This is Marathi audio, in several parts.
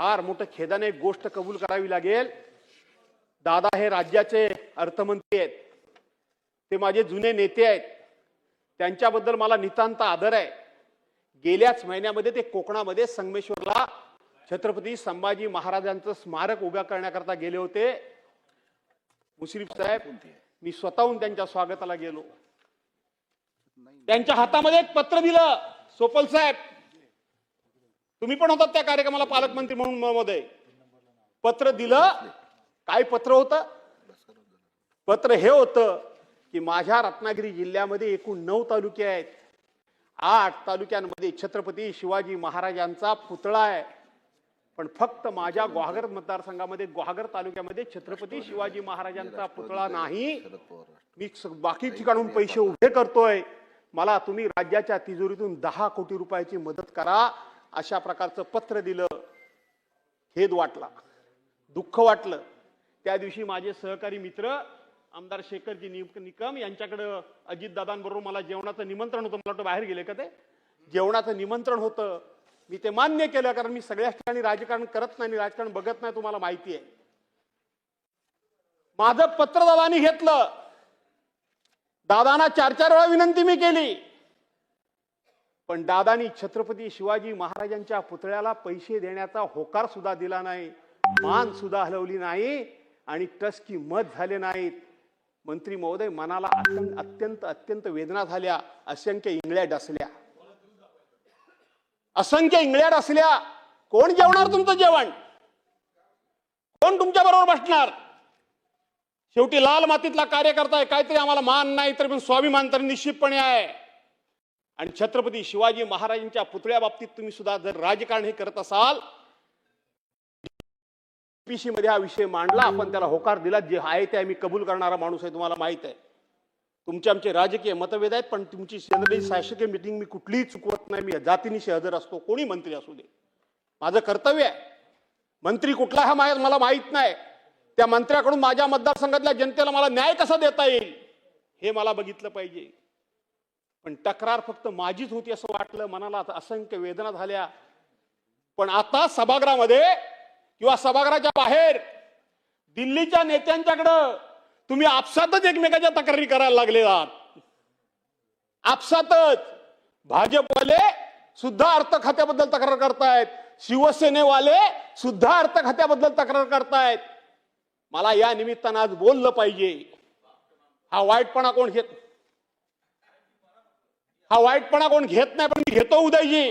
फार मोठं खेदाने एक गोष्ट कबूल करावी लागेल. दादा हे राज्याचे अर्थमंत्री आहेत. ते माझे जुने नेते आहेत. त्यांच्याबद्दल मला नितांत आदर आहे. गेल्याच महिन्यामध्ये ते कोकणामध्ये संगमेश्वरला छत्रपती संभाजी महाराजांचं स्मारक उभ्या करण्याकरता गेले होते. मुश्रीफ साहेब मी स्वतःहून त्यांच्या स्वागताला गेलो. त्यांच्या हातामध्ये एक पत्र दिलं सोपल साहेब. तुम्ही पण होतात त्या कार्यक्रमाला पालकमंत्री म्हणून मध्ये. पत्र दिलं काय पत्र होतं? पत्र हे होतं की माझ्या रत्नागिरी जिल्ह्यामध्ये एकूण नऊ तालुके आहेत. आठ तालुक्यांमध्ये छत्रपती शिवाजी महाराजांचा पुतळा आहे. पण फक्त माझ्या गुहागर मतदारसंघामध्ये गुहागर तालुक्यामध्ये छत्रपती शिवाजी महाराजांचा पुतळा नाही. मी बाकी ठिकाणून पैसे उभे करतोय. मला तुम्ही राज्याच्या तिजोरीतून दहा कोटी रुपयाची मदत करा. अशा प्रकारचं पत्र दिलं खेद वाटला दुःख वाटलं. त्या दिवशी माझे सहकारी मित्र आमदार शेखरजी निक- निकम यांच्याकडं अजितदादांबरोबर मला जेवणाचं निमंत्रण होतं. मला वाटतं बाहेर गेले का ते? जेवणाचं निमंत्रण होतं. मी ते मान्य केलं कारण मी सगळ्याच ठिकाणी राजकारण करत नाही आणि राजकारण बघत नाही तुम्हाला माहिती आहे. माझं पत्र दादानी घेतलं. दादांना चार चार वेळा विनंती मी केली. पण दादानी छत्रपती शिवाजी महाराजांच्या पुतळ्याला पैसे देण्याचा होकार सुद्धा दिला नाही मान सुद्धा हलवली नाही आणि टस्की मत झाले नाहीत. मंत्री महोदय मनाला अत्यंत अत्यंत अत्यंत वेदना झाल्या असंख्य इंगळ्या डसल्या. असंख्य इंगळ्या डसल्या. कोण जेवणार तुमचं जेवण? कोण तुमच्या बरोबर बसणार? शेवटी लाल मातीतला कार्यकर्ता आहे काहीतरी आम्हाला मान नाही तर पण स्वाभिमान तर निश्चितपणे आहे. आणि छत्रपती शिवाजी महाराजांच्या पुतळ्या बाबतीत तुम्ही सुद्धा जर राजकारण हे करत असाल पीसी मध्ये हा विषय मांडला आपण त्याला होकार दिला जे आहे ते आम्ही कबूल करणारा माणूस आहे तुम्हाला माहीत आहे. तुमचे आमचे राजकीय मतभेद आहेत पण तुमची सेंद्रिय शासकीय मिटिंग मी कुठलीही चुकवत नाही मी जातीनिशी हजर असतो कोणी मंत्री असू दे. माझं कर्तव्य आहे. मंत्री कुठला हा माझ्या मला माहीत नाही. त्या मंत्र्याकडून माझ्या मतदारसंघातल्या जनतेला मला न्याय कसा देता येईल हे मला बघितलं पाहिजे. पण तक्रार फक्त माझीच होती असं वाटलं. मनाला आता असंख्य वेदना झाल्या. पण आता सभागृहामध्ये किंवा सभागृहाच्या बाहेर दिल्लीच्या नेत्यांच्याकडं तुम्ही आपसातच एकमेकाच्या तक्रारी करायला लागले आहात. आपसातच. भाजपवाले सुद्धा अर्थ खात्याबद्दल तक्रार करतायत. शिवसेनेवाले सुद्धा अर्थ खात्याबद्दल तक्रार करतायत. मला या निमित्तानं आज बोललं पाहिजे. हा वाईटपणा कोण घेत हा वाईटपणा कोण घेत नाही पण मी घेतो उदयजी.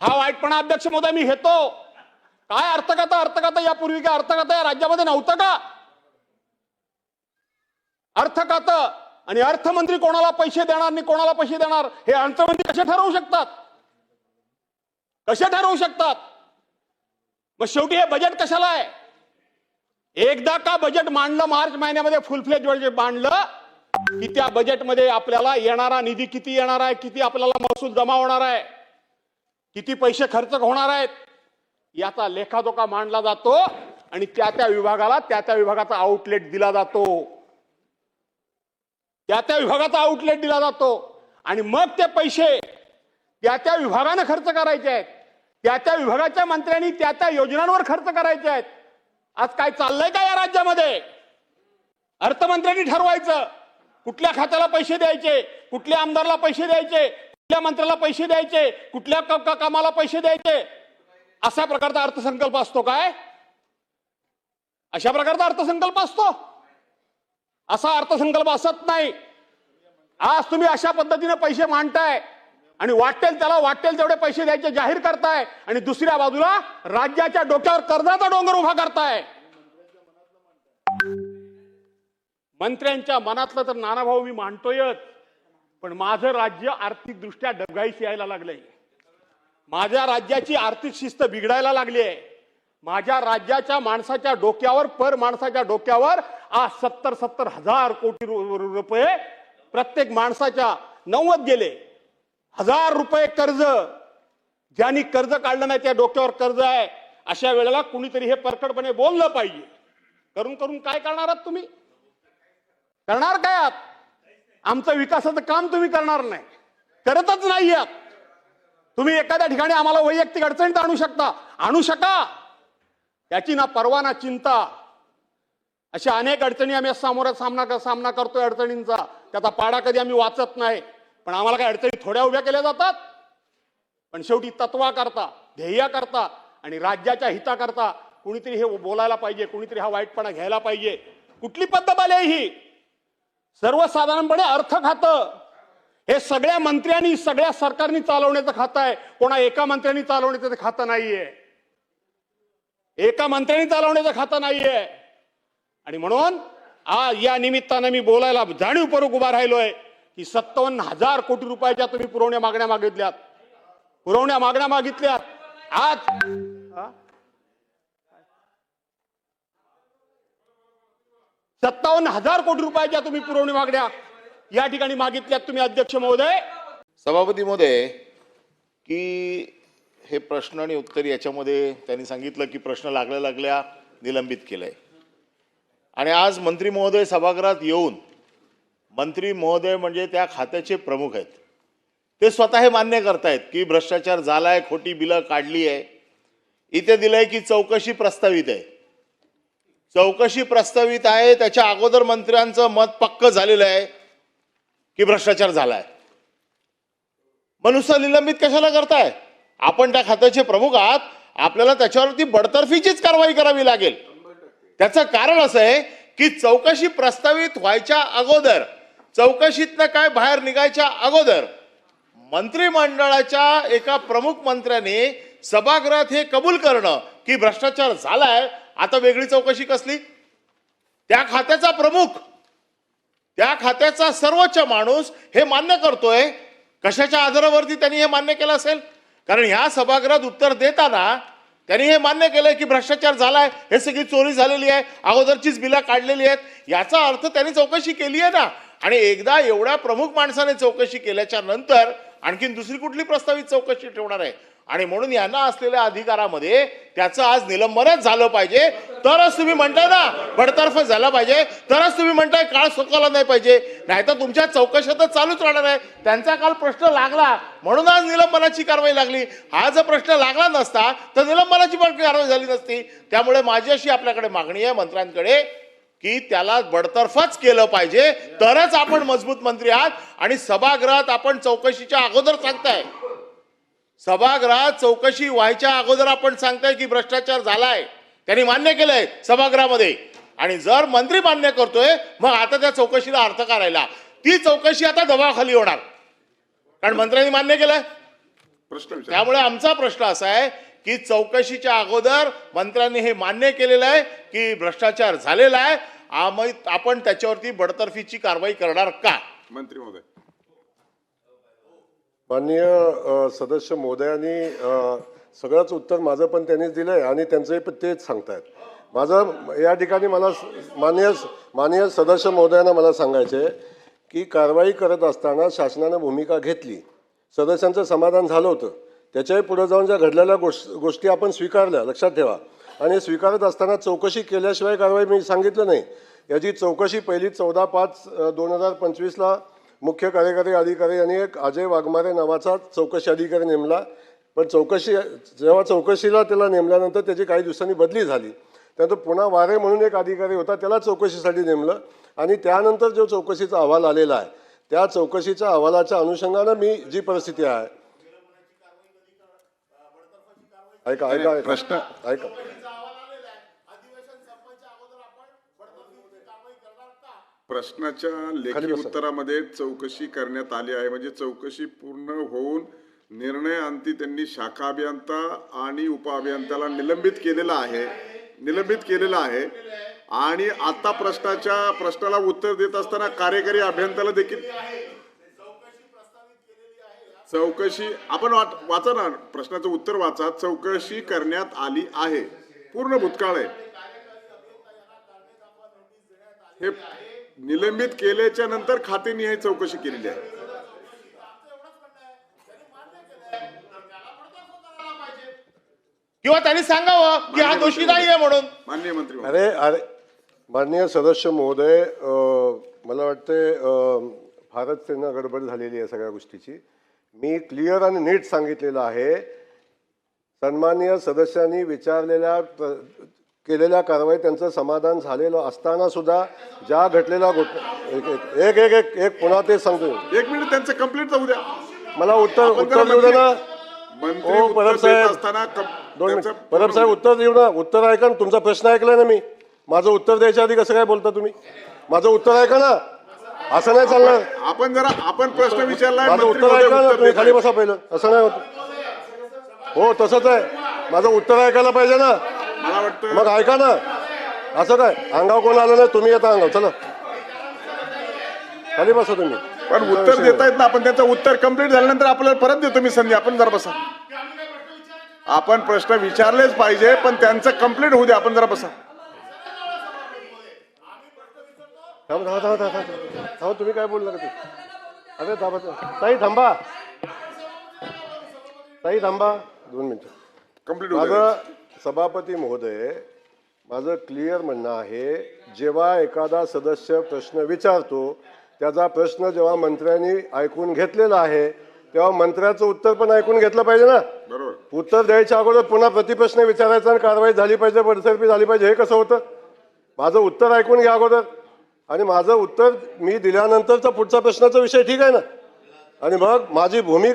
हा वाईटपणा अध्यक्ष महोदय मी घेतो. काय अर्थकथा अर्थकथा यापूर्वी काय अर्थकथा या राज्यामध्ये नव्हतं का? अर्थ आणि अर्थमंत्री कोणाला पैसे देणार आणि कोणाला पैसे देणार हे अर्थमंत्री कसे ठरवू शकतात? कसे ठरवू शकतात? मग शेवटी हे बजेट कशाला आहे? एकदा का बजेट मांडलं मार्च महिन्यामध्ये फुल फ्लेज बजेट मांडलं की त्या बजेटमध्ये आपल्याला येणारा निधी किती येणार आहे किती आपल्याला महसूल जमा होणार आहे किती पैसे खर्च होणार आहेत याचा लेखाजोखा मांडला जातो आणि त्या त्या विभागाला त्या त्या विभागाचा आउटलेट दिला जातो. त्या त्या विभागाचा आउटलेट दिला जातो आणि मग ते पैसे त्या त्या विभागानं खर्च करायचे आहेत. त्या त्या विभागाच्या मंत्र्यांनी त्या त्या योजनांवर खर्च करायचे आहेत. आज काय चाललंय का या राज्यामध्ये? अर्थमंत्र्यांनी ठरवायचं. कुठल्या खात्याला पैसे द्यायचे? कुठल्या आमदारला पैसे द्यायचे? कुठल्या मंत्र्याला पैसे द्यायचे? कुठल्या क- कामाला पैसे द्यायचे? अशा प्रकारचा अर्थसंकल्प असतो काय? अशा प्रकारचा अर्थसंकल्प असतो. असा अर्थसंकल्प असत नाही. आज तुम्ही अशा पद्धतीने पैसे मांडताय आणि वाटेल त्याला वाटेल तेवढे पैसे द्यायचे जाहीर करताय आणि दुसऱ्या बाजूला राज्याच्या डोक्यावर कर्जाचा डोंगर उभा करताय. मंत्र्यांच्या मनातलं तर नानाभाऊ मी मांडतोयच पण माझं राज्य आर्थिकदृष्ट्या डबघाईस यायला लागलंय. माझ्या राज्याची आर्थिक शिस्त बिघडायला लागली आहे. माझ्या राज्याच्या माणसाच्या डोक्यावर पर माणसाच्या डोक्यावर आज सत्तर सत्तर हजार कोटी रु- रुपये प्रत्येक माणसाच्या नव्वद गेले. हजार रुपये कर्ज ज्यांनी कर्ज काढलं नाही त्या डोक्यावर कर्ज आहे. अशा वेळेला कुणीतरी हे परखडपणे बोललं पाहिजे. करून करून काय करणार आहात तुम्ही? करणार काय आहात? आमचं विकासाचं काम तुम्ही करणार नाही. करतच नाही आहात. तुम्ही एखाद्या ठिकाणी आम्हाला वैयक्तिक अडचणीत आणू शकता. आणू शका. त्याची ना परवा ना चिंता. अशा अनेक अडचणी आम्ही सामोरा सामना सामना करतोय अडचणींचा. त्याचा पाडा कधी आम्ही वाचत नाही. पण आम्हाला काय अडचणी थोड्या उभ्या केल्या जातात. पण शेवटी तत्वा करता ध्येय करता आणि राज्याच्या हिता करता कुणीतरी हे बोलायला पाहिजे कुणीतरी हा वाईटपणा घ्यायला पाहिजे. कुठली पद्धत आली आहे ही? सर्वसाधारणपणे अर्थ खातं. हे सगळ्या मंत्र्यांनी सगळ्या सरकारनी चालवण्याचं खातं आहे. कोणा एका मंत्र्यांनी चालवण्याचं खातं नाहीये. एका मंत्र्यांनी चालवण्याचं खातं नाहीये. आणि म्हणून आज या निमित्तानं मी बोलायला जाणीवपूर्वक उभा राहिलोय की सत्तावन्न हजार कोटी रुपयाच्या तुम्ही पुरवण्या मागण्या मागितल्यात. पुरवण्या मागण्या मागितल्यात. आज सत्तावन्न हजार कोटी रुपयाच्या तुम्ही पुरवणी मागण्या या ठिकाणी मागितल्यात तुम्ही अध्यक्ष महोदय. सभापती महोदय की हे प्रश्न आणि उत्तर याच्यामध्ये त्यांनी सांगितलं की प्रश्न लागल्या लागल्या निलंबित केलंय. आणि आज मंत्री महोदय सभागृहात येऊन मंत्री महोदय म्हणजे त्या खात्याचे प्रमुख आहेत. ते स्वतः हे मान्य करतायत की भ्रष्टाचार झालाय खोटी बिलं काढली आहे इथे दिलंय की चौकशी प्रस्तावित आहे. चौकशी प्रस्तावित आहे त्याच्या अगोदर मंत्र्यांचं मत पक्क झालेलं आहे की भ्रष्टाचार झालाय. मनुष्य निलंबित कशाला करताय? आपण त्या खात्याचे प्रमुख आहात आपल्याला त्याच्यावरती बडतर्फीचीच कारवाई करावी लागेल. त्याचं कारण असं आहे की चौकशी प्रस्तावित व्हायच्या अगोदर चौकशीतनं काय बाहेर निघायच्या अगोदर मंत्रिमंडळाच्या एका प्रमुख मंत्र्याने सभागृहात हे कबूल करणं की भ्रष्टाचार झालाय आता वेगळी चौकशी कसली? त्या खात्याचा प्रमुख त्या खात्याचा सर्वोच्च माणूस हे मान्य करतोय. कशाच्या आधारावरती त्यांनी हे मान्य केलं असेल? कारण ह्या सभागृहात उत्तर देताना त्यांनी हे मान्य केलंय की भ्रष्टाचार झालाय हे सगळी चोरी झालेली आहे अगोदरचीच बिला काढलेली आहेत. याचा अर्थ त्यांनी चौकशी केली आहे ना. आणि एकदा एवढ्या प्रमुख माणसाने चौकशी केल्याच्यानंतर आणखीन दुसरी कुठली प्रस्तावित चौकशी ठेवणार आहे? आणि म्हणून यांना असलेल्या अधिकारामध्ये त्याचं आज निलंबनच झालं पाहिजे. तरच तुम्ही म्हणताय ना बडतर्फ झाला पाहिजे. तरच तुम्ही म्हणताय काळ सोकावला नाही पाहिजे. नाहीतर तुमच्या चौकशा तर चालूच राहणार आहे. त्यांचा काल प्रश्न लागला. म्हणून आज निलंबनाची कारवाई लागली. हा जर प्रश्न लागला नसता तर निलंबनाची पण कारवाई झाली नसती. त्यामुळे माझी अशी आपल्याकडे मागणी आहे मंत्र्यांकडे की त्याला बडतर्फच केलं पाहिजे. तरच आपण मजबूत मंत्री आहात. आणि सभागृहात आपण चौकशीच्या अगोदर सांगताय. सभागृहात चौकशी व्हायच्या अगोदर आपण सांगताय की भ्रष्टाचार झालाय. त्यांनी मान्य केलंय सभागृहामध्ये. आणि जर मंत्री मान्य करतोय मग आता त्या चौकशीला अर्थ करायला ती चौकशी आता दबावाखाली होणार. कारण मंत्र्यांनी मान्य केलंय. प्रश्न त्यामुळे आमचा प्रश्न असा आहे की चौकशीच्या अगोदर मंत्र्यांनी हे मान्य केलेलं आहे की भ्रष्टाचार झालेला आहे. आम्ही आपण त्याच्यावरती बडतर्फीची कारवाई करणार का? मंत्री महोदय. माननीय सदस्य महोदयांनी सगळंच उत्तर माझं पण त्यांनीच दिलं आहे आणि त्यांचंही पण तेच सांगतायत. माझं या ठिकाणी मला माननीय माननीय सदस्य महोदयांना मला सांगायचे आहे की कारवाई करत असताना शासनानं भूमिका घेतली. सदस्यांचं समाधान झालं होतं. त्याच्याही पुढे जाऊन ज्या घडलेल्या गोष्ट गोष्टी आपण स्वीकारल्या लक्षात ठेवा. आणि स्वीकारत असताना चौकशी केल्याशिवाय कारवाई मी सांगितलं नाही. याची चौकशी पहिली चौदा पाच दोन हजार पंचवीसला मुख्य कार्यकारी अधिकारी यांनी एक अजय वाघमारे नावाचा चौकशी अधिकारी नेमला. पण चौकशी जेव्हा चौकशीला त्याला नेमल्यानंतर त्याची काही दिवसांनी बदली झाली. त्यानंतर पुन्हा वारे म्हणून एक अधिकारी होता त्याला चौकशीसाठी नेमलं. आणि त्यानंतर जो चौकशीचा अहवाल आलेला आहे त्या चौकशीच्या अहवालाच्या अनुषंगानं मी जी परिस्थिती आहे. ऐका ऐका ऐका. प्रश्न. ऐका. प्रश्नाच्या लेखी. उत्तरामध्ये चौकशी करण्यात आली आहे. म्हणजे चौकशी पूर्ण होऊन निर्णय अंती त्यांनी शाखा अभियंता आणि उपअभियंत्याला निलंबित केलेला आहे. निलंबित केलेला आहे. आणि आता प्रश्नाच्या प्रश्नाला उत्तर देत असताना कार्यकारी अभियंत्याला देखील चौकशी आपण वाट वाचा ना प्रश्नाचं उत्तर वाचा. चौकशी करण्यात आली आहे. पूर्ण भूतकाळ आहे. हे निलंबित केल्याच्यानंतर खातेनी हे चौकशी केलेली आहे. किंवा त्यांनी सांगावं की हा दोषी नाही आहे म्हणून. मान्य मंत्री महोदय. अरे अरे माननीय सदस्य महोदय अ, मला वाटते अ, फारच त्यांना गडबड झालेली आहे सगळ्या गोष्टीची. मी क्लिअर आणि नीट सांगितलेलं आहे. सन्माननीय सदस्यांनी विचारलेल्या प्र- केलेल्या कारवाई त्यांचं समाधान झालेलं असताना सुद्धा ज्या घटलेल्या एक एक एक एक पुन्हा तेच सांगतो. एक मिनिट त्यांचं कंप्लीट जाऊ द्या. मला उत्तर उत्तर देऊ दे ना. मंत्री हो, उत्तर परब देत साहेब. असताना कम- दोन त्यांचं मिनिट परब साहेब उत्तर देऊ ना. उत्तर ऐका ना. तुमचा प्रश्न ऐकलाय ना मी. माझं उत्तर द्यायच्या आधी कसं काय बोलता तुम्ही? माझं उत्तर ऐका ना. असं नाही चालणार. आपण जरा आपण प्रश्न विचारलाय माझं मंत्री उत्तर महोदय ऐका ना. उत्तर तुम्ही देत खाली आहेत. बसा पहिलं. असं नाही होत. हो तसंच आहे. माझं उत्तर ऐकायला पाहिजे ना. मला वाटतं मग ऐका ना. असं काय? अंगाव कोण आलं नाही तुम्ही येता अंगाव चला. खाली बसा तुम्ही. पण उत्तर देता येत ना आपण त्यांचं उत्तर कंप्लीट झाल्यानंतर आपल्याला परत देतो मी संधी. आपण जरा बसा. आपण प्रश्न विचारलेच पाहिजे पण त्यांचं कंप्लीट होऊ द्या. आपण जरा बसा. थांब थांबा थांबा थांबा थांबा. थांबा तुम्ही काय बोलला ते. अरे थांबा. ताई थांबा. ताई थांबा. दोन मिनिटं. द्या. माझं सभापती महोदय माझं क्लिअर म्हणणं आहे जेव्हा एखादा सदस्य प्रश्न विचारतो त्याचा प्रश्न जेव्हा मंत्र्यांनी ऐकून घेतलेला आहे तेव्हा मंत्र्याचं उत्तर पण ऐकून घेतलं पाहिजे ना? बरोबर. उत्तर द्यायच्या अगोदर पुन्हा प्रतिप्रश्न विचारायचा आणि कारवाई झाली पाहिजे बडसरपी झाली पाहिजे हे कसं होतं? माझं उत्तर ऐकून घ्या अगोदर. आणि माझं उत्तर मी दिल्यानंतरचा पुढचा प्रश्नाचा विषय ठीक आहे ना? आणि मग माझी भूमिका